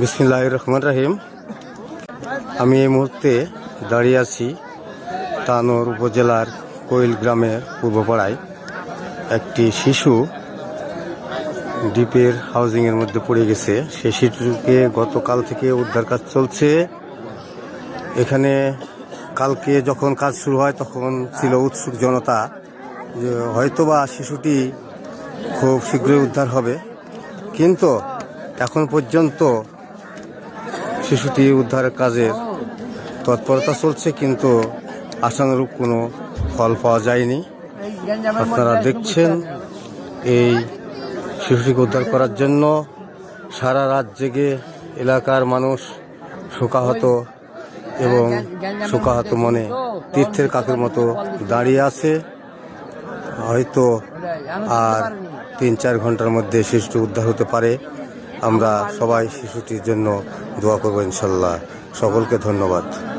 বিসমিল্লাহ রহমান রাহিম। আমি এই মুহূর্তে দাঁড়িয়ে আছি তানোর উপজেলার কোয়েল গ্রামের পূর্বপাড়ায়। একটি শিশু ডিপের হাউজিংয়ের মধ্যে পড়ে গেছে। সেই শিশুকে গতকাল থেকে উদ্ধার কাজ চলছে। এখানে কালকে যখন কাজ শুরু হয়, তখন ছিল উৎসুক জনতা। যে হয়তোবা শিশুটি খুব শীঘ্রই উদ্ধার হবে। কিন্তু এখন পর্যন্ত শিশুটি উদ্ধারের কাজে তৎপরতা চলছে, কিন্তু আশানুরূপ কোনো ফল পাওয়া যায়নি। আপনারা দেখছেন এই শিশুটিকে উদ্ধার করার জন্য সারা রাত জেগে এলাকার মানুষ শোকাহত এবং শোকাহত মনে তীর্থের কাকের মতো দাঁড়িয়ে আছে। হয়তো আর তিন চার ঘণ্টার মধ্যে শিশুটি উদ্ধার হতে পারে। আমরা সবাই শিশুটির জন্য দোয়া করব ইনশাল্লাহ। সকলকে ধন্যবাদ।